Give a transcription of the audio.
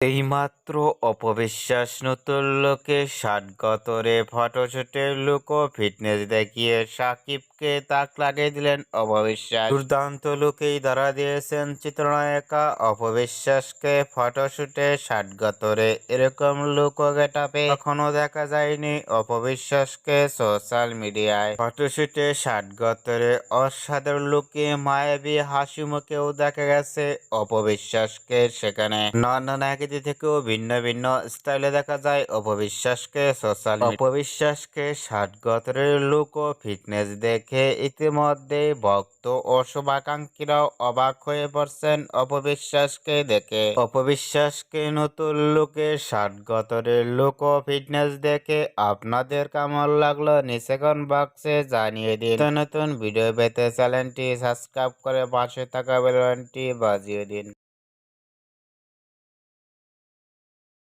এইমাত্র অপবিশ্বাস নতুন লোকে ষাটগতরে ফটোশুটের লুক ফিটনেস দেখিয়ে সাকিবকে তাক লাগিয়ে দিলেন অপবিশ্বাস। দুর্দান্ত লুকেই ধরা দিয়েছেন চিত্রনায়িকা অপবিশ্বাসকে ফটোশুটে ষাটগতরে এরকম লুক গেটাপে কখনো দেখা যায়নি অপবিশ্বাসকে সোশ্যাল মিডিয়ায়। ফটোশুটে ষাটগতরে অসাধারণ লুকে মায়াবী হাসি মুখেও দেখা গেছে অপবিশ্বাসকে সেখানে। নানান আকৃতি থেকেও ভিন্ন ভিন্ন স্টাইলে দেখা যায় অপবিশ্বাসকে সোশ্যাল অপবিশ্বাসকে ষাটগতরের লুক ও ফিটনেস দেখে ইতিমধ্যে ভক্ত ও শুভাকাঙ্ক্ষীরাও অবাক হয়ে পড়ছেন অপবিশ্বাসকে দেখে। অপবিশ্বাসকে নতুন লুকে ষাটগতরের লুক ও ফিটনেস দেখে আপনাদের কেমন লাগল নিচে কমেন্ট বক্সে জানিয়ে দিন। নতুন নতুন ভিডিও পেতে চ্যানেলটি সাবস্ক্রাইব করে পাশে থাকা বেলবানটি বাজিয়ে দিন।